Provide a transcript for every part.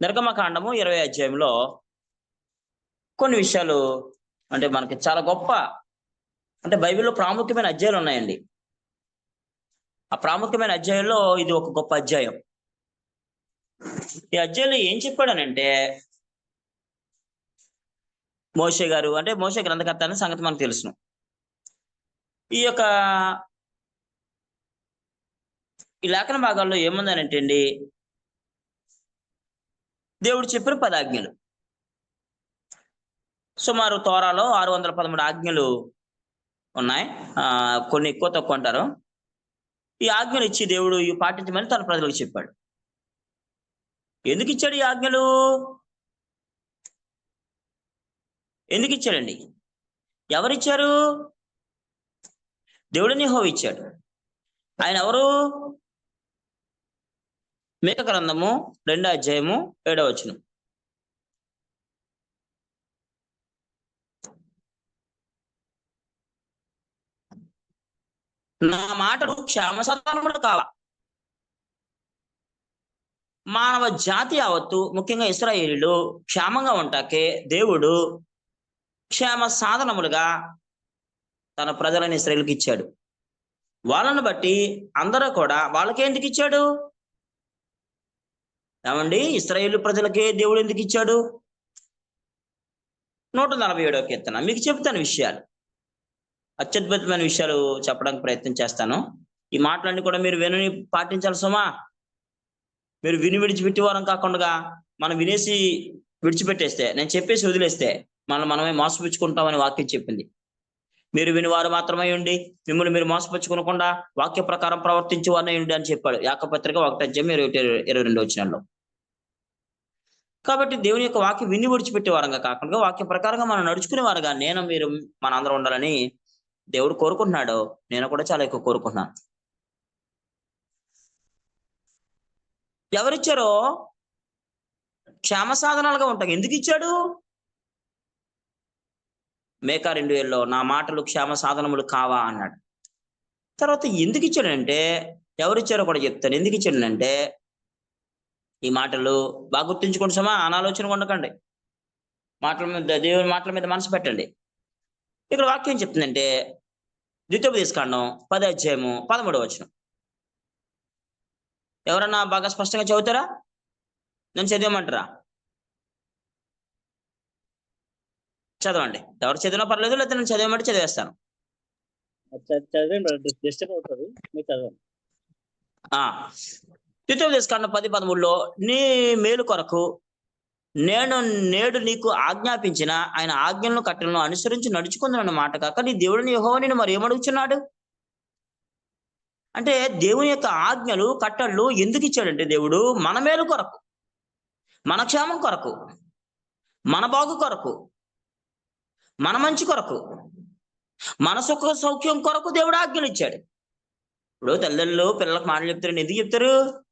నిర్గమకాండము ఇరవై అధ్యాయంలో కొన్ని విషయాలు అంటే మనకి చాలా గొప్ప అంటే బైబిల్లో ప్రాముఖ్యమైన అధ్యాయాలు ఉన్నాయండి. ఆ ప్రాముఖ్యమైన అధ్యాయంలో ఇది ఒక గొప్ప అధ్యాయం. ఈ అధ్యాయంలో ఏం చెప్పాడనంటే మోషే గారు అంటే మోషే గ్రంథకర్త అనే సంగతి మనకు తెలుసును. ఈ యొక్క ఈ లేఖన భాగాల్లో ఏముందనంటే అండి దేవుడు చెప్పిన పది ఆజ్ఞలు సుమారు తోరాలో ఆరు వందల పదమూడు ఆజ్ఞలు ఉన్నాయి. ఆ కొన్ని ఎక్కువ తక్కువ అంటారు. ఈ ఆజ్ఞలు ఇచ్చి దేవుడు ఇవి పాటించమని తన ప్రజలకు చెప్పాడు. ఎందుకు ఇచ్చాడు ఈ ఆజ్ఞలు? ఎందుకు ఇచ్చాడండి? ఎవరిచ్చారు? దేవుడిని హో ఇచ్చాడు. ఆయన ఎవరు? మేక గ్రంథము రెండో అధ్యాయము ఏడో వచనం. నా మాటలు క్షేమసత్వములు కావ? మానవ జాతి యావత్తు ముఖ్యంగా ఇస్రాయేలీలు క్షేమంగా ఉంటాకే దేవుడు క్షేమ సాధనములుగా తన ప్రజలను ఇస్రాయేల్కి ఇచ్చాడు. వాళ్ళను బట్టి అందరూ కూడా వాళ్ళకి ఎందుకు ఇచ్చాడు? ఏమండి? ఇస్రాయేల్ ప్రజలకే దేవుడు ఎందుకు ఇచ్చాడు? నూట నలభై ఏడవ కీర్తన. మీకు చెప్తాను విషయాలు. అత్యద్భుతమైన విషయాలు చెప్పడానికి ప్రయత్నం చేస్తాను. ఈ మాటలన్నీ కూడా మీరు వినని పాటించాలి సుమా. మీరు విని విడిచిపెట్టి వారం కాకుండా మనం వినేసి విడిచిపెట్టేస్తే నేను చెప్పేసి వదిలేస్తే మనం మనమే మోసపుచ్చుకుంటామని వాక్యం చెప్పింది. మీరు వినివారు మాత్రమే ఉండి మిమ్మల్ని మీరు మోసపుచ్చుకోకుండా వాక్య ప్రకారం ప్రవర్తించేవారనే ఉండి అని చెప్పాడు. యాకపత్రిక ఒకటి మీరు ఇరవై రెండు వచ్చినాల్లో కాబట్టి దేవుని యొక్క వాక్యం విని విడిచిపెట్టే వారంగా కాకుండా వాక్య ప్రకారంగా మనం నడుచుకునే వారుగా నేను మీరు మన అందరం ఉండాలని దేవుడు కోరుకుంటున్నాడు. నేను కూడా చాలా ఎక్కువ కోరుకుంటున్నాను. ఎవరిచ్చారో? క్షేమ సాధనాలుగా ఉంటాయి. ఎందుకు ఇచ్చాడు మేకా రెండు వేల్లో నా మాటలు క్షేమ సాధనములు కావా అన్నాడు. తర్వాత ఎందుకు ఇచ్చాడంటే ఎవరిచ్చారో కూడా చెప్తాను. ఎందుకు ఇచ్చాడంటే ఈ మాటలు బాగా గుర్తుంచుకోండి సమా అనాలోచన ఉండకండి. మాటల మీద దేవుని మాటల మీద మనసు పెట్టండి. ఇక్కడ వాక్యం చెప్తుందంటే ద్వితోపదేశకాండం పది అధ్యాయము పదమూడవ వచనం. ఎవరన్నా బాగా స్పష్టంగా చదువుతారా? నేను చదివమంటారా? చదవండి. ఎవరు చదివినా పర్లేదు లేకపోతే నేను చదివమంటే చదివేస్తాను. చదివండి పది పదమూడులో నీ మేలు కొరకు నేను నేడు నీకు ఆజ్ఞాపించిన ఆయన ఆజ్ఞలను కట్టలను అనుసరించి నడుచుకుందనన్న మాట కాక నీ దేవుడిని యెహోవా నిన్ను మరి ఏమడుగుచున్నాడు? అంటే దేవుని యొక్క ఆజ్ఞలు కట్టళ్ళు ఎందుకు ఇచ్చాడంటే దేవుడు మన మేలు కొరకు మన క్షేమం కొరకు మన బాగు కొరకు మన మంచి కొరకు మన సుఖ సౌఖ్యం కొరకు దేవుడు ఆజ్ఞలు ఇచ్చాడు. ఇప్పుడు తల్లిదండ్రులు పిల్లలకు మాటలు చెప్తారు ఎందుకు చెప్తారు?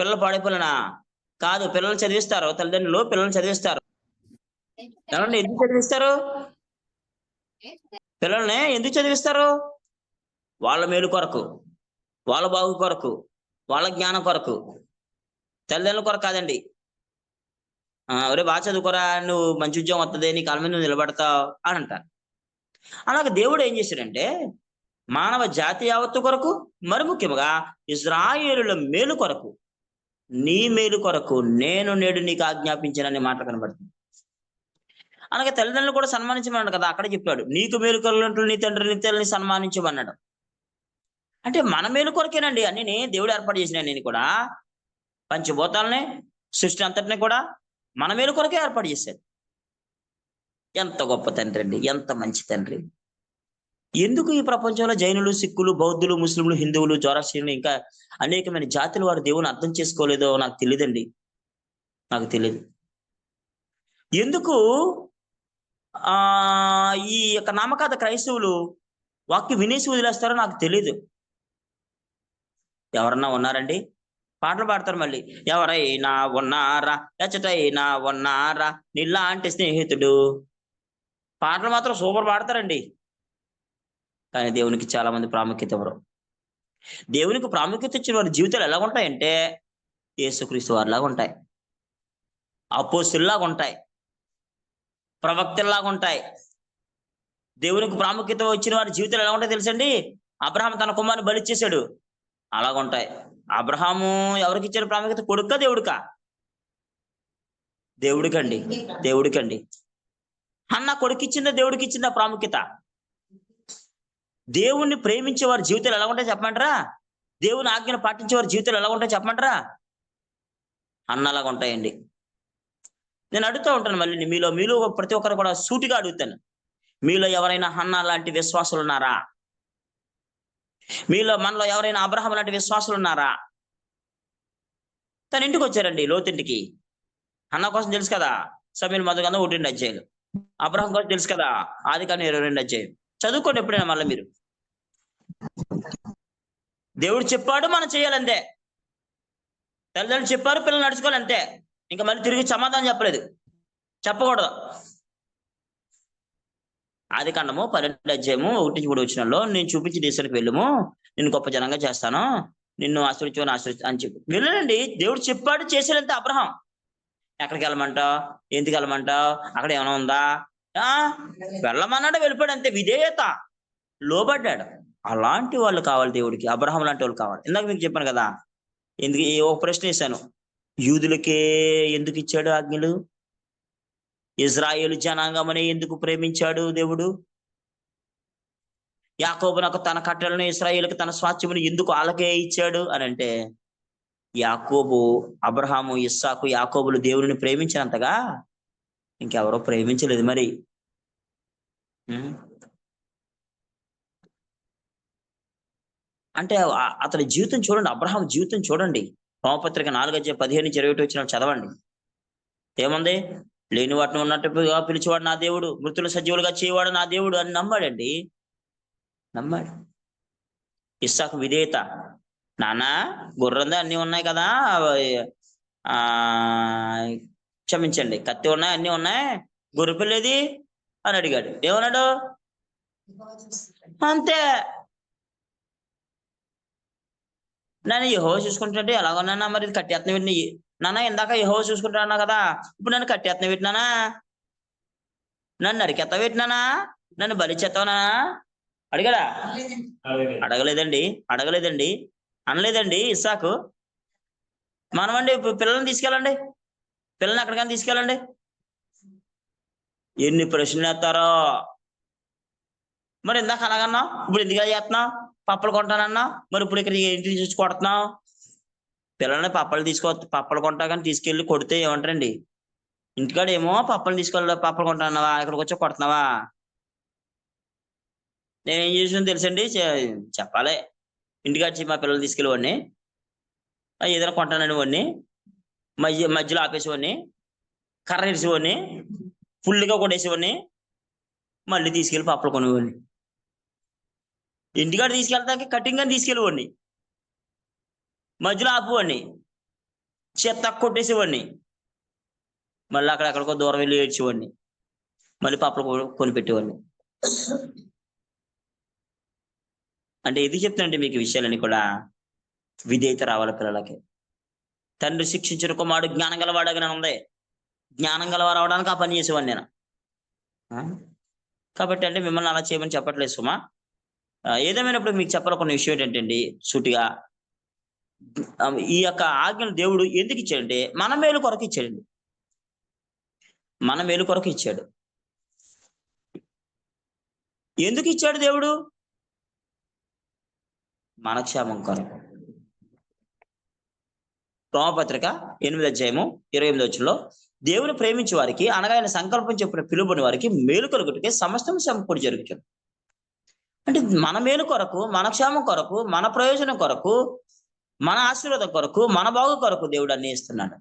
పిల్లలు పాడైపోలేనా? కాదు పిల్లలు చదివిస్తారు తల్లిదండ్రులు పిల్లలు చదివిస్తారు. ఏమండి ఎందుకు చదివిస్తారు? పిల్లల్ని ఎందుకు చదివిస్తారు? వాళ్ళ మేలు కొరకు వాళ్ళ బాగు కొరకు వాళ్ళ జ్ఞానం కొరకు. తల్లిదండ్రుల కొరకు కాదండి. ఒరే బాగా చదువుకోరా నువ్వు మంచి ఉద్యోగం వస్తుంది నీ కాలం మీద నువ్వు నిలబడతావు అని అంటారు. అలాగే దేవుడు ఏం చేశాడంటే మానవ జాతి యావత్తు కొరకు మరి ముఖ్యంగా ఇజ్రాయేలుల మేలు కొరకు నీ మేలు కొరకు నేను నేడు నీకు ఆజ్ఞాపించాననే మాట కనబడుతుంది. అలాగే తల్లిదండ్రులు కూడా సన్మానించమన్నాడు కదా అక్కడ చెప్పాడు. నీకు మేలు కలుగుంటూ నీ తండ్రి నీ తల్లిని సన్మానించమన్నాడు. అంటే మన మేలు కొరకేనండి అన్ని దేవుడు ఏర్పాటు చేసిన నేను కూడా పంచభూతాలని సృష్టి అంతటిని కూడా మన మేలు కొరకే ఏర్పాటు చేశాడు. ఎంత గొప్ప తండ్రి అండి ఎంత మంచి తండ్రి. ఎందుకు ఈ ప్రపంచంలో జైనులు సిక్కులు బౌద్ధులు ముస్లింలు హిందువులు జోరాస్ట్రీయులు ఇంకా అనేకమైన జాతులు వారు దేవుని అర్థం చేసుకోలేదో నాకు తెలియదండి నాకు తెలియదు ఎందుకు ఆ ఈ యొక్క నామకాత క్రైస్తవులు వాక్యం వినేసి వదిలేస్తారో నాకు తెలియదు ఎవరన్నా ఉన్నారండి? పాటలు పాడతారు మళ్ళీ. ఎవరైనా ఉన్నారా? ఎచ్చటైనా ఉన్నారా? నిల్లాంటి స్నేహితుడు. పాటలు మాత్రం సూపర్ పాడతారండి. కానీ దేవునికి చాలా మంది ప్రాముఖ్యత ఇవ్వరు. దేవునికి ప్రాముఖ్యత ఇచ్చిన వారి జీవితాలు ఎలా ఉంటాయంటే యేసుక్రీస్తు వారిలాగా ఉంటాయి. అపోస్తుల్లాగా ఉంటాయి. ప్రవక్తల్లాగా ఉంటాయి. దేవునికి ప్రాముఖ్యత వచ్చిన వారి జీవితాలు ఎలా ఉంటాయి తెలుసండి? అబ్రహాం తన కుమారుని బలిచ్చేశాడు అలాగ ఉంటాయి. అబ్రహాము ఎవరికి ఇచ్చిన ప్రాముఖ్యత? కొడుకా దేవుడికా? దేవుడికండి. దేవుడికండి. అన్న కొడుకు ఇచ్చిందా దేవుడికి ఇచ్చిందా ప్రాముఖ్యత? దేవుణ్ణి ప్రేమించే వారి జీవితాలు ఎలా ఉంటాయి చెప్పమంటారా? దేవుని ఆజ్ఞను పాటించే వారి జీవితాలు ఎలా ఉంటాయి చెప్పమంటారా? అన్నలాగా ఉంటాయండి. నేను అడుగుతూ ఉంటాను మళ్ళీ మీలో మీలో ప్రతి ఒక్కరు కూడా సూటిగా అడుగుతాను. మీలో ఎవరైనా హన్న లాంటి విశ్వాసులు ఉన్నారా? మీలో మనలో ఎవరైనా అబ్రహం లాంటి విశ్వాసులు ఉన్నారా? తన ఇంటికి వచ్చారండి లోతింటికి. అన్న కోసం తెలుసు కదా సమీర్ మధుగంధం ఒకటి రెండు అధ్యాయులు. అబ్రహం కోసం తెలుసు కదా ఆది కానీ ఇరవై రెండు అధ్యాయులు చదువుకోండి ఎప్పుడైనా మళ్ళీ మీరు. దేవుడు చెప్పాడు మనం చేయాలంతే. తల్లిదండ్రులు చెప్పారు పిల్లలు నడుచుకోవాలంతే. ఇంకా మళ్ళీ తిరిగి సమాధానం చెప్పలేదు. చెప్పకూడదు. ఆది కాండము పన్నెండు అధ్యాయము ఒకటి నుంచి మూడు వచ్చినలో నేను చూపించి దేశానికి వెళ్ళము నిన్ను గొప్ప జనంగా చేస్తాను నిన్ను ఆశ్రయించు ఆశ్రయించు అని చెప్పి. వెళ్ళండి. దేవుడు చెప్పాడు చేసేదంతే అబ్రహం. ఎక్కడికి వెళ్ళమంటావు? ఎందుకు వెళ్ళమంటావు? అక్కడ ఏమైనా ఉందా? ఆ? వెళ్ళమన్నాడు వెళ్ళిపోయాడు అంతే. విధేయత. లోబడ్డాడు. అలాంటి వాళ్ళు కావాలి దేవుడికి. అబ్రహం లాంటి వాళ్ళు కావాలి. ఇందాక మీకు చెప్పాను కదా ఎందుకు ఈ ఒక ప్రశ్న వేశాను. యూదులకే ఎందుకు ఇచ్చాడు ఆజ్ఞలు? ఇజ్రాయేల్ జనాంగమనే ఎందుకు ప్రేమించాడు దేవుడు? యాకోబునకు తన కట్టలను ఇస్రాయేల్కి తన స్వాస్థ్యమును ఎందుకు ఆలకే ఇచ్చాడు అని అంటే యాకోబు అబ్రహాము ఇస్సాకు యాకోబులు దేవుడిని ప్రేమించినంతగా ఇంకెవరో ప్రేమించలేదు మరి. అంటే అతని జీవితం చూడండి అబ్రహాం జీవితం చూడండి. హోమపత్రిక నాలుగు అధ్యాయ పదిహేను నుంచి ఇరవై వచ్చిన చదవండి. ఏముంది? లేని వాటిని ఉన్నట్టుగా పిలిచేవాడు నా దేవుడు మృతులు సజీవులుగా చేయవాడు నా దేవుడు అని నమ్మాడండి? నమ్మాడు. ఇస్సాకు విధేయత. నాన్న గుర్రందా అన్ని ఉన్నాయి కదా ఆ క్షమించండి కత్తి ఉన్నాయి అన్ని ఉన్నాయి. గొర్రె పిల్లేది అని అడిగాడు. ఏమన్నాడు? అంతే. నన్ను యహో చూసుకుంటుంటే ఎలాగోనన్నా మరి ఇది కట్టేత్న వీటిని నాన్న ఇందాక యహో చూసుకుంటా అన్నా కదా ఇప్పుడు నన్ను కట్టేత్న పెట్టినానా నన్ను. నరికెత్త పెట్టినానా నన్ను? బలి చెత్తవనా అడిగాడా? అడగలేదండి అడగలేదండి అనలేదండి ఇస్సాకు. మనమండి ఇప్పుడు పిల్లల్ని తీసుకెళ్ళండి. పిల్లల్ని ఎక్కడికైనా తీసుకెళ్ళండి. ఎన్ని ప్రశ్నలు వేస్తారో. మరి ఇందాక అలాగన్నా ఇప్పుడు ఎందుకు చేస్తున్నావు? పప్పలు కొంటానన్నా. మరి ఇప్పుడు ఇక్కడ ఏంటి చూసి కొడుతున్నావు. పిల్లల్ని పప్పలు తీసుకో పప్పలు కొంటా కానీ తీసుకెళ్ళి కొడితే ఏమంటారండి? ఇంటికాడ ఏమో పప్పలు తీసుకెళ్ళి పప్పలు కొంటానవా ఇక్కడికి వచ్చి కొడుతున్నావా? నేను ఏం చేసాను తెలుసండి చెప్పాలి. ఇంటికాడ మా పిల్లలు తీసుకెళ్ళేవాడిని. ఏదైనా కొంటానండి వాడిని. మధ్య మధ్యలో ఆపేసేవాడిని. కర్ర ఇరిసేవాడిని. ఫుల్గా కొట్టేసేవాడిని. మళ్ళీ తీసుకెళ్ళి పప్పలు కొనేవాడిని. ఇంటికాడ తీసుకెళ్తాక కటింగ్ అని తీసుకెళ్ళేవాడిని. మధ్యలో ఆపువండి చెత్త కొట్టేసేవాడిని. మళ్ళీ అక్కడ ఎక్కడికో దూరం వెళ్ళి ఏడ్చేవాడిని. మళ్ళీ పాపలు కొనిపెట్టేవాడిని. అంటే ఇది చెప్తానంటే మీకు విషయాలని విషయాలన్నీ కూడా? విధేయత రావాలి పిల్లలకి. తండ్రి శిక్షించిన కుమారుడు జ్ఞానం గలవాడగా ఉంది. జ్ఞానం గలవారు అవడానికి ఆ పని చేసేవాడిని నేను. కాబట్టి అంటే మిమ్మల్ని అలా చేయమని చెప్పట్లేదు సుమా. ఏదేమైనప్పుడు మీకు చెప్పాలనుకున్న విషయం ఏంటంటే సూటిగా? ఈ యొక్క ఆజ్ఞను దేవుడు ఎందుకు ఇచ్చాడంటే మన మేలు కొరకు ఇచ్చాడండి. మన మేలు కొరకు ఇచ్చాడు. ఎందుకు ఇచ్చాడు దేవుడు? మన క్షేమం కొరకు. రోమపత్రిక ఎనిమిది అధ్యాయము ఇరవై ఎనిమిది వచ్చంలో దేవుని ప్రేమించే వారికి అనగా ఆయన సంకల్పం చెప్పిన పిలుపుని వారికి మేలు కలుగుటకే సమస్తం సమకూడి జరుగుతుంది అంటే మన మేలు కొరకు మన క్షేమం కొరకు మన ప్రయోజనం కొరకు మన ఆశీర్వాదం కొరకు మన బాగు కొరకు దేవుడు అన్ని ఇస్తున్నాడు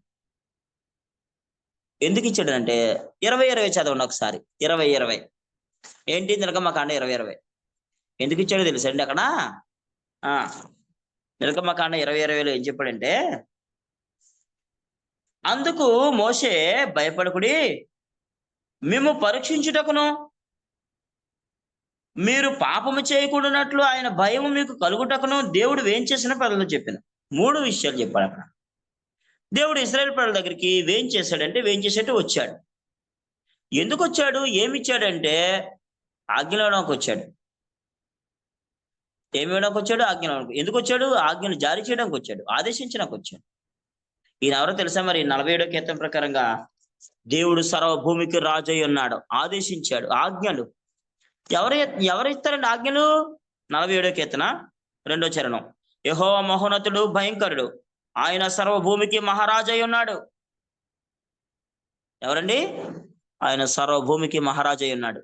ఎందుకు ఇచ్చాడంటే ఇరవై ఇరవై చదవండి ఒకసారి. ఇరవై ఇరవై. ఏంటి నిలకమ్మ కాండ ఇరవై ఇరవై? ఎందుకు ఇచ్చాడో తెలుసండి అక్కడ? ఆ. నిలకమ్మ కాండ ఇరవై ఇరవైలో ఏం చెప్పాడంటే అందుకు మోసే భయపడకుడి మేము పరీక్షించుటకును మీరు పాపము చేయకూడనట్లు ఆయన భయం మీకు కలుగుటకును దేవుడు వేం చేసిన ప్రజలు చెప్పిన మూడు విషయాలు చెప్పాడు అక్కడ. దేవుడు ఇస్రాయల్ ప్రజల దగ్గరికి వేం చేశాడంటే వేం చేసేట్టు వచ్చాడు. ఎందుకు వచ్చాడు? ఏమి ఇచ్చాడంటే ఆజ్ఞలు వచ్చాడు. ఏమి ఇవ్వడానికి వచ్చాడు? ఆజ్ఞలు ఎందుకు వచ్చాడు? ఆజ్ఞను జారీ చేయడానికి వచ్చాడు. ఆదేశించడానికి వచ్చాడు. ఈయన ఎవరో తెలుసా మరి? నలభై ఏడో కీర్తన ప్రకారంగా దేవుడు సర్వభూమికి రాజు అయి ఉన్నాడు. ఆదేశించాడు. ఆజ్ఞలు ఎవరు ఎవరు ఇస్తారండి ఆజ్ఞలు? నలభై ఏడో కీర్తన రెండో చరణం. యహో మహోన్నతుడు భయంకరుడు. ఆయన సర్వభూమికి మహారాజై అయి ఉన్నాడు. ఎవరండి? ఆయన సర్వభూమికి మహారాజై ఉన్నాడు.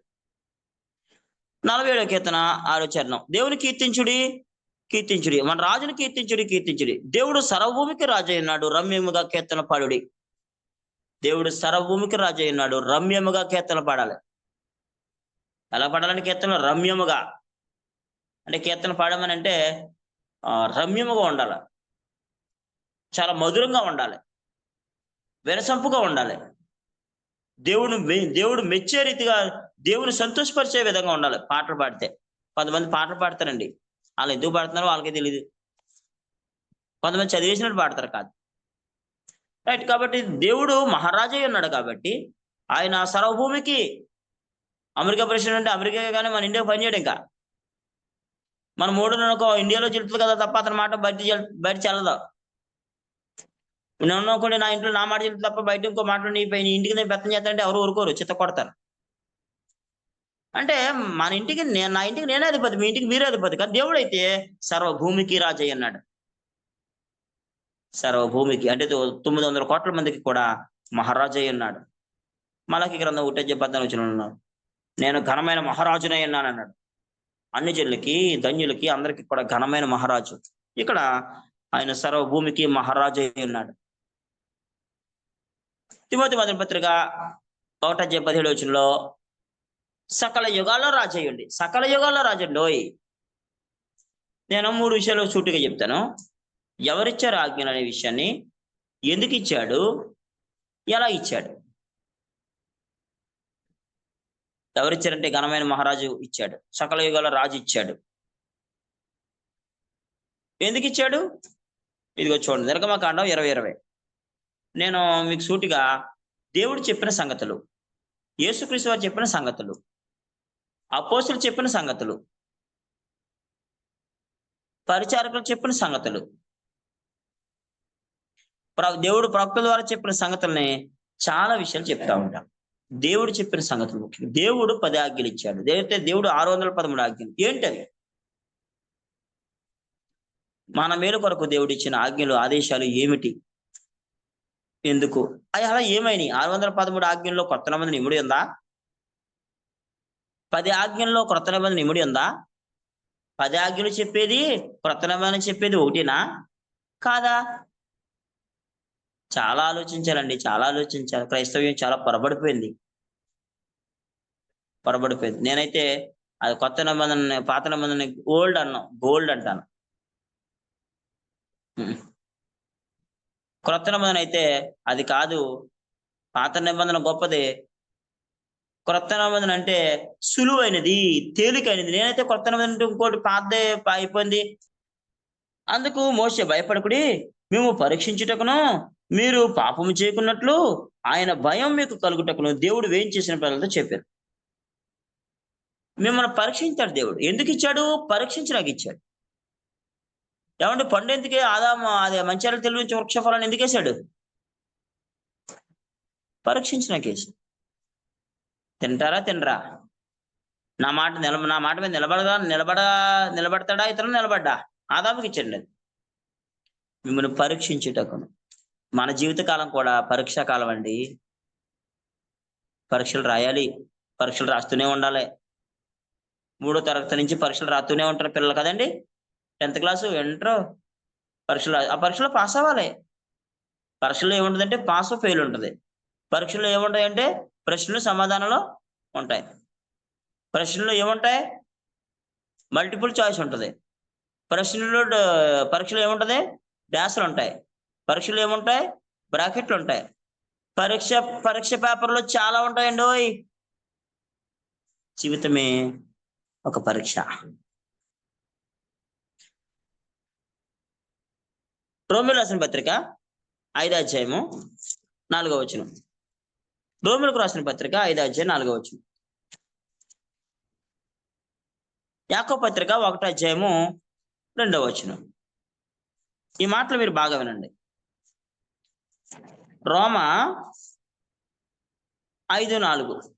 నలభై ఏడో కీర్తన ఆరో చరణం. దేవుని కీర్తించుడి కీర్తించుడి. మన రాజుని కీర్తించుడి కీర్తించుడి. దేవుడు సర్వభూమికి రాజై ఉన్నాడు రమ్యముగా కీర్తన పాడుడి. దేవుడు సర్వభూమికి రాజై ఉన్నాడు రమ్యముగా కీర్తన పాడాలి. ఎలా పాడాలని కీర్తన రమ్యముగా. అంటే కీర్తన పాడమని అంటే రమ్యముగా ఉండాలి. చాలా మధురంగా ఉండాలి. వినసంపుగా ఉండాలి. దేవుడు దేవుడు మెచ్చే రీతిగా దేవుని సంతోషపరిచే విధంగా ఉండాలి పాటలు పాడితే. కొంతమంది పాటలు పాడతారండి. వాళ్ళు ఎందుకు పాడుతున్నారో వాళ్ళకే తెలియదు కొంతమంది చదివేసినట్టు పాడతారు కాదు. రైట్ కాబట్టి దేవుడు మహారాజే ఉన్నాడు కాబట్టి ఆయన సర్వభూమికి అమెరికా ప్రెసిడెంట్ అంటే అమెరికా కానీ మన ఇండియా పనిచేయడం ఇంకా. మన మూడు అనుకో ఇండియాలో చెల్లుతుంది కదా తప్ప అతని మాట బయట బయట చెల్లదు. నేను అనుకోండి నా ఇంట్లో నా మాట చెల్లుతుంది తప్ప బయట ఇంకో మాట నీ ఇంటికి నేను బెత్తం చేస్తానంటే ఎవరు ఊరుకోరు చిత్త కొడతారు. అంటే మన ఇంటికి నేను నా ఇంటికి నేనే అధిపతి మీ ఇంటికి మీరే అధిపతి. కానీ దేవుడు అయితే సర్వభూమికి రాజయ్య అన్నాడు. సర్వభూమికి అంటే తొమ్మిది వందల కోట్ల మందికి కూడా మహారాజయ్య ఉన్నాడు మలకి గ్రంథం ఒకటే పద్నాలుగు వచ్చిన ఉన్నాడు నేను ఘనమైన మహారాజునే ఉన్నాను అన్నాడు. అన్ని జనులకి ధన్యులకి అందరికి కూడా ఘనమైన మహారాజు. ఇక్కడ ఆయన సర్వభూమికి మహారాజు అయి ఉన్నాడు. తిమోతి మొదటి పత్రిక ఒకట పదిహేడు వచ్చినలో సకల యుగాల్లో రాజయ్యండి సకల యుగాల్లో రాజండి ఓయ్ నేను మూడు విషయాలు సూటిగా చెప్తాను. ఎవరిచ్చారు ఆజ్ఞలు అనే విషయాన్ని? ఎందుకు ఇచ్చాడు? ఎలా ఇచ్చాడు? ఎవరిచ్చారంటే ఘనమైన మహారాజు ఇచ్చాడు. సకల యుగాల రాజు ఇచ్చాడు. ఎందుకు ఇచ్చాడు? ఇదిగో చూడండి నిర్గమకాండం ఇరవై ఇరవై. నేను మీకు సూటిగా దేవుడు చెప్పిన సంగతులు యేసుక్రీస్తు వారు చెప్పిన సంగతులు అపోసులు చెప్పిన సంగతులు పరిచారకులు చెప్పిన సంగతులు ప్ర- దేవుడు ప్రవక్తల ద్వారా చెప్పిన సంగతుల్ని చాలా విషయాలు చెప్తా ఉంటాం. దేవుడు చెప్పిన సంగతులు ముఖ్యం. దేవుడు పది ఆజ్ఞలు ఇచ్చాడు. అయితే దేవుడు ఆరు వందల పదమూడు ఆజ్ఞలు. ఏంటది? మన మేలు కొరకు దేవుడు ఇచ్చిన ఆజ్ఞలు ఆదేశాలు ఏమిటి? ఎందుకు? అవి అలా ఏమైనాయి? ఆరు వందల పదమూడు ఆజ్ఞల్లో కొత్త నిబంధన ఇముడి ఉందా? పది ఆజ్ఞల్లో క్రొత్త నిబంధన ఇముడి ఉందా? పది ఆజ్ఞలు చెప్పేది క్రొత్త నిబంధన చెప్పేది ఒకటినా? కాదా? చాలా ఆలోచించాలండి చాలా ఆలోచించాలి క్రైస్తవ్యం చాలా పొరబడిపోయింది. పొరబడిపోయింది. నేనైతే అది కొత్త నిబంధన పాత నిబంధన ఓల్డ్ అన్నాం గోల్డ్ అంటాను. క్రొత్త నిబంధన అయితే అది కాదు పాత నిబంధన గొప్పది. క్రొత్త నిబంధన అంటే సులువైనది తేలికైనది. నేనైతే కొత్త నిబంధన అంటే ఇంకోటి పాతదే అయిపోయింది. అందుకు మోసే భయపడకుడి. మేము పరీక్షించుటకును మీరు పాపము చేయకున్నట్లు ఆయన భయం మీకు కలుగుటకును దేవుడు వేయం చేసిన పిల్లలతో చెప్పారు. మిమ్మల్ని పరీక్షించాడు దేవుడు. ఎందుకు ఇచ్చాడు? పరీక్షించడానికి ఇచ్చాడు. ఏమంటే పండు ఎందుకే ఆదాము అదే మంచిర్యాల తెలుగు నుంచి వృక్ష ఫలాన్ని ఎందుకు వేశాడు? పరీక్షించడానికి వేసి తింటారా? తినరా? నా మాట నిలబ నా మాట మీద నిలబడదా? నిలబడ నిలబడతాడా? ఇతరులు నిలబడ్డా? ఆదాముకి ఇచ్చండి అది. మిమ్మల్ని పరీక్షించుటకును. మన జీవితకాలం కూడా పరీక్షా కాలం అండి. పరీక్షలు రాయాలి. పరీక్షలు రాస్తూనే ఉండాలి. మూడో తరగతి నుంచి పరీక్షలు రాస్తూనే ఉంటారు పిల్లలు కదండి. టెన్త్ క్లాసు ఇంటర్ పరీక్షలు ఆ పరీక్షలో పాస్ అవ్వాలి. పరీక్షలో ఏముంటుందంటే పాస్ ఫెయిల్ ఉంటుంది. పరీక్షలో ఏముంటాయి అంటే ప్రశ్నలు సమాధానంలో ఉంటాయి. ప్రశ్నలు ఏముంటాయి? మల్టిపుల్ చాయిస్ ఉంటుంది. ప్రశ్నలు పరీక్షలు ఏముంటుంది? డాన్సులు ఉంటాయి. పరీక్షలు ఏముంటాయి? బ్రాకెట్లు ఉంటాయి. పరీక్ష పరీక్ష పేపర్లు చాలా ఉంటాయండి ఓయ్. జీవితమే ఒక పరీక్ష. రోమిల్ రాసిన పత్రిక ఐదో అధ్యాయము నాలుగో వచనం. రోమిలకు రాసిన పత్రిక ఐదో అధ్యాయం నాలుగో వచనం. యాకో పత్రిక ఒకటో అధ్యాయము రెండో వచనం. ఈ మాటలు మీరు బాగా వినండి. రోమ ఐదు నాలుగు.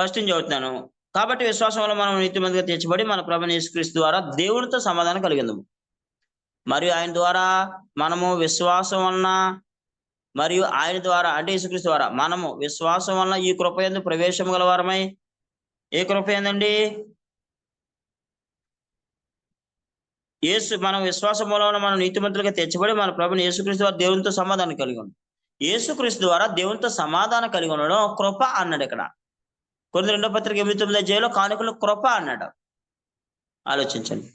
ఫస్ట్ నుంచి చదువుతున్నాను. కాబట్టి విశ్వాసం వల్ల మనం నీతిమంతిగా తీర్చబడి మన ప్రభు యేసుక్రీస్తు ద్వారా దేవునితో సమాధానం కలిగిందాము. మరియు ఆయన ద్వారా మనము విశ్వాసం వలన మరియు ఆయన ద్వారా అంటే యేసుక్రీస్తు ద్వారా మనము విశ్వాసం వలన ఈ కృప ఎందు ప్రవేశం గలవారమై ఏ కృప ఏందండి యేసు మనం విశ్వాసం మూలంలో మనం నీతిమంతులుగా తెచ్చబడి మన ప్రభుని యేసుక్రీస్తు ద్వారా దేవునితో సమాధానం కలిగి ఉన్నాం యేసుక్రీస్తు ద్వారా దేవునితో సమాధానం కలిగి ఉండడం కృప అన్నాడు ఇక్కడ. కొన్ని రెండో పత్రిక ఎనిమిది తొమ్మిది జైలో కానుకలు కృప అన్నాడు. ఆలోచించండి.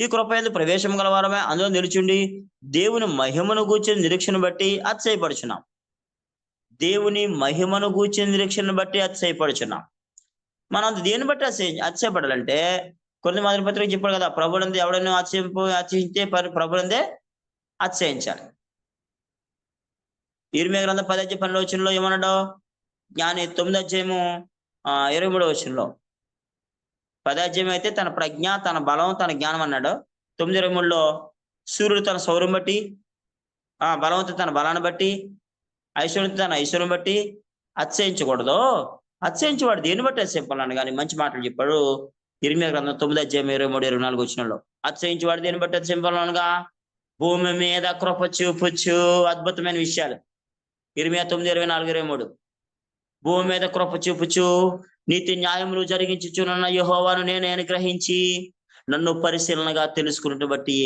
ఈ కృప ఎందు ప్రవేశం గలవారమే అందులో నిలుచుండి దేవుని మహిమను కూర్చిన నిరీక్షను బట్టి అతిశయపడుచున్నాం. దేవుని మహిమను కూర్చిన నిరీక్షను బట్టి అతిశయపడుచున్నాం. మనం దేని బట్టి అతిశయ అతిశయపడాలంటే కొన్ని మొదటి పత్రిక చెప్పాడు కదా ప్రభులంది ఎవడైనా అతిశయింపు అతిశయించే ప్రభులందే అతిశయించాలి. ఇరిమే గ్రంథం పది అధ్యాయ పన్నెండు వచ్చినలో ఏమన్నాడో జ్ఞాని తొమ్మిది అధ్యాయము ఇరవై మూడో వచ్చినలో పదాజ్యం అయితే తన ప్రజ్ఞ తన బలం తన జ్ఞానం అన్నాడు. తొమ్మిది ఇరవై మూడులో సూర్యుడు తన సౌరం బట్టి ఆ బలవంతుడు తన బలాన్ని బట్టి ఐశ్వర్యం తన ఐశ్వర్యం బట్టి అతిశయించకూడదు. అతిశయించేవాడు దేన్ని బట్టి అతిశయింపాలన్నాడు కానీ మంచి మాటలు చెప్పాడు ఇరిమియా గ్రంథం తొమ్మిది అధ్యాయం ఇరవై మూడు ఇరవై నాలుగు వచ్చినలో అతిశయించేవాడు దేన్ని బట్టి అతిశయింపాలనగా భూమి మీద కృప చూపుచ్చు అద్భుతమైన విషయాలు. ఇరిమియా తొమ్మిది ఇరవై నాలుగు ఇరవై మూడు. భూమి మీద కృప చూపుచు నీతి న్యాయములు జరిగించుచున్న యహోవాను నేను గ్రహించి నన్ను పరిశీలనగా తెలుసుకున్నట్టు బట్టి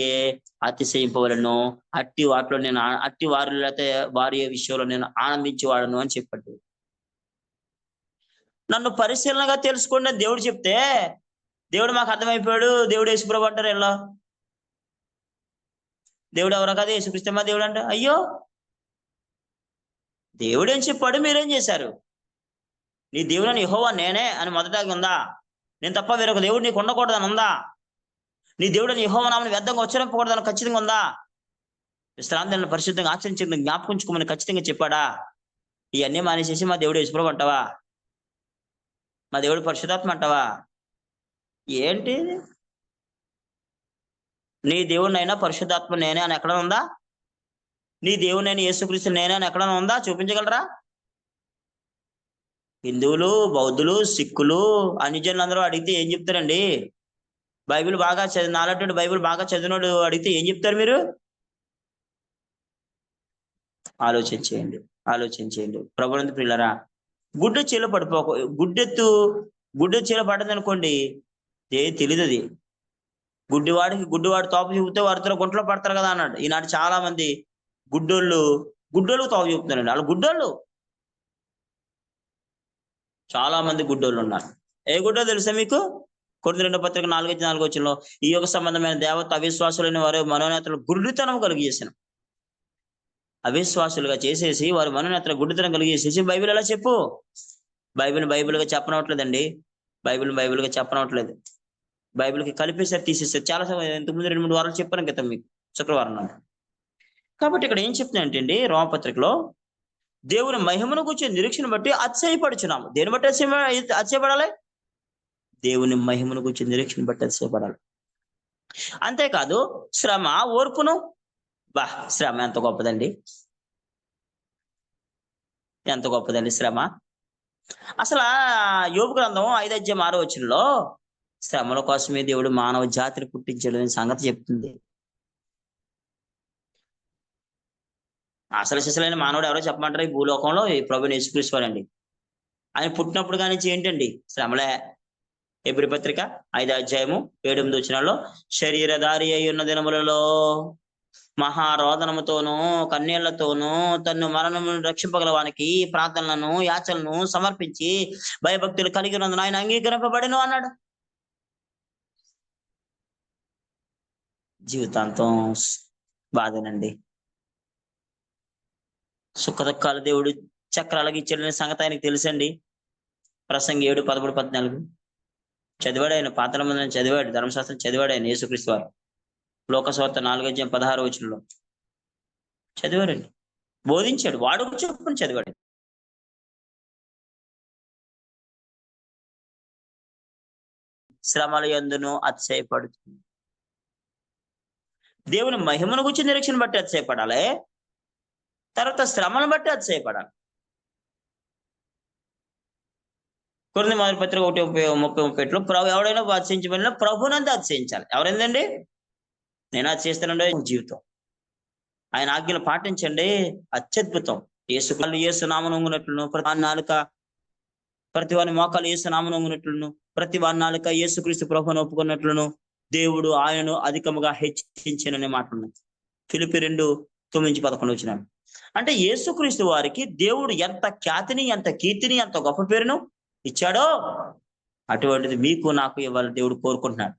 అతిశయింపవలను. అట్టి వాటిలో నేను అట్టి వారి లేకపోతే వారి విషయంలో నేను ఆనందించేవాడను అని చెప్పాడు. నన్ను పరిశీలనగా తెలుసుకోండి దేవుడు చెప్తే దేవుడు మాకు అర్థమైపోయాడు. దేవుడు యేసుప్రభు అంటారు ఎలా? దేవుడు ఎవరో కదా యేసుక్రిస్తమా దేవుడు అంట. అయ్యో! దేవుడు ఏం చెప్పాడు? మీరేం చేశారు? నీ దేవుడని యహోవా నేనే అని మొదటగా ఉందా? నేను తప్ప వేరొక దేవుడు నీకు ఉండకూడదని ఉందా? నీ దేవుడు అని నామని వ్యర్థంగా ఉచ్చరింపకూడదని ఖచ్చితంగా ఉందా? విశ్రాంతిని పరిశుద్ధంగా ఆచరించింది జ్ఞాపకుంచుకోమని ఖచ్చితంగా చెప్పాడా? ఇవన్నీ మానేసేసి మా దేవుడు యశ్వరం అంటావా మా దేవుడు పరిశుధాత్మ అంటావా? ఏంటి నీ దేవుడినైనా పరిశుద్ధాత్మ నేనే అని ఎక్కడ ఉందా? నీ దేవుడినైనా యేసుక్రీస్తు నేనే అని ఎక్కడ ఉందా? చూపించగలరా? హిందువులు బౌద్ధులు సిక్కులు అన్యజనులు అందరూ అడిగితే ఏం చెప్తారండి? బైబిల్ బాగా చదివి నాలటువంటి బైబిల్ బాగా చదివినోడు అడిగితే ఏం చెప్తారు మీరు? ఆలోచించేయండి ఆలోచించేయండి. ప్రభుత్వ పిల్లరా గుడ్డ చీల పడిపోక గుడ్డెత్తు గుడ్డ చీల పడ్డది అనుకోండి ఏ తెలియదు అది గుడ్డివాడికి గుడ్డివాడు తోపు చూపితే వారితో గుంటలో పడతారు కదా అన్నాడు. ఈనాడు చాలా మంది గుడ్డోళ్ళు గుడ్డోళ్ళు తోపు చూపుతున్నారండి. వాళ్ళు గుడ్డోళ్ళు. చాలా మంది గుడ్డోళ్ళు ఉన్నారు. ఏ గుడ్డో తెలుసా మీకు? కొన్ని రెండు పత్రిక నాలుగు నాలుగు వచ్చిన ఈ యొక్క సంబంధమైన దేవత అవిశ్వాసులైన వారు మనోనేతలు గుడ్డితనం కలిగి చేసిన అవిశ్వాసులుగా చేసేసి వారు మనోనేతలు గుడ్డితనం కలిగి చేసేసి బైబిల్ ఎలా చెప్పు? బైబిల్ బైబిల్గా చెప్పనవట్లేదండి. బైబిల్ బైబిల్గా చెప్పనవట్లేదు. బైబిల్కి కలిపేసారి తీసేసారు చాలా సమయం ఇంతకుముందు రెండు మూడు వారాలు చెప్పాను క్రితం మీకు శుక్రవారం నాడు. కాబట్టి ఇక్కడ ఏం చెప్తున్నాయంటే అండి రోమపత్రికలో దేవుని మహిమను గురించి నిరీక్షణ బట్టి అతిశయపడుచున్నాము. దేని బట్టి అతిశయ అతిశయపడాలి? దేవుని మహిమను గురించి నిరీక్షణ బట్టి అతిశయపడాలి. అంతేకాదు శ్రమ ఓర్పును బా శ్రమ ఎంత గొప్పదండి? ఎంత గొప్పదండి శ్రమ? అసలు ఆ యోగు గ్రంథం ఐదు ఆరో వచ్చినలో శ్రమల కోసమే దేవుడు మానవ జాతిని పుట్టించాడు సంగతి చెప్తుంది. అసలు శిశులైన మానవుడు ఎవరో చెప్పమంటారు ఈ భూలోకంలో ఈ ప్రభు యేసుక్రీశ్వరండి ఆయన పుట్టినప్పుడు కానీ ఏంటండి శ్రమలే ఎబ్రి పత్రిక ఐదు అధ్యాయము ఏడు వచ్చినాల్లో శరీరధారి అయి ఉన్న దినములలో మహారోదనముతోనూ కన్నీళ్ళతోనూ తన్ను మరణమును రక్షింపగలవానికి ప్రార్థనలను యాచలను సమర్పించి భయభక్తులు కలిగి ఉన్నందున ఆయన అంగీకరింపబడిను అన్నాడు. జీవితాంతం బాధనండి. సుఖదుఖాలు దేవుడు చక్రాలకు ఇచ్చాడనే సంగతి ఆయనకు తెలుసండి. ప్రసంగి ఏడు పదమూడు పద్నాలుగు. చదివాడు ఆయన పాత్ర మందిని చదివాడు ధర్మశాస్త్రం చదివాడు ఆయన యేసుక్రీస్తు వారు. లోకస్వార్త నాలుగజ్యం పదహారు వచనంలో. చదివాడండి. బోధించాడు. వాడు చెప్పుకుని చదివాడు. శ్రమల ఎందును అతిశయపడుతుంది. దేవుని మహిమను గురించి నిరీక్షణ బట్టి అతిశయపడాలి. తర్వాత శ్రమను బట్టి అతిశయపడాలి కొన్ని మొదటి పత్రిక ఒకటి ముప్పై ముప్పై ఎట్లు ప్రభు ఎవడైనా అతిశయించబడినా ప్రభునంతా అతిశయించాలి ఎవరైందండి? నేను అతిశయిస్తానండి జీవితం. ఆయన ఆజ్ఞలు పాటించండి. అత్యద్భుతం. ఏసుకాలు కాళ్ళు యేసు నామనొంగునట్లును ప్రతి నాలుక ప్రతి వారి మోకాలు యేసు నామనొంగునట్లును ప్రతి వారి నాలుక ఏసుక్రీస్తు ప్రభుని ఒప్పుకున్నట్లును. దేవుడు ఆయనను అధికముగా హెచ్చించిననే మాటలు ఫిలిపి రెండు తొమ్మిది నుంచి పదకొండు వచ్చిన. అంటే యేసుక్రీస్తు వారికి దేవుడు ఎంత ఖ్యాతిని ఎంత కీర్తిని ఎంత గొప్ప పేరును ఇచ్చాడో అటువంటిది మీకు నాకు ఇవాళ దేవుడు కోరుకుంటున్నాడు.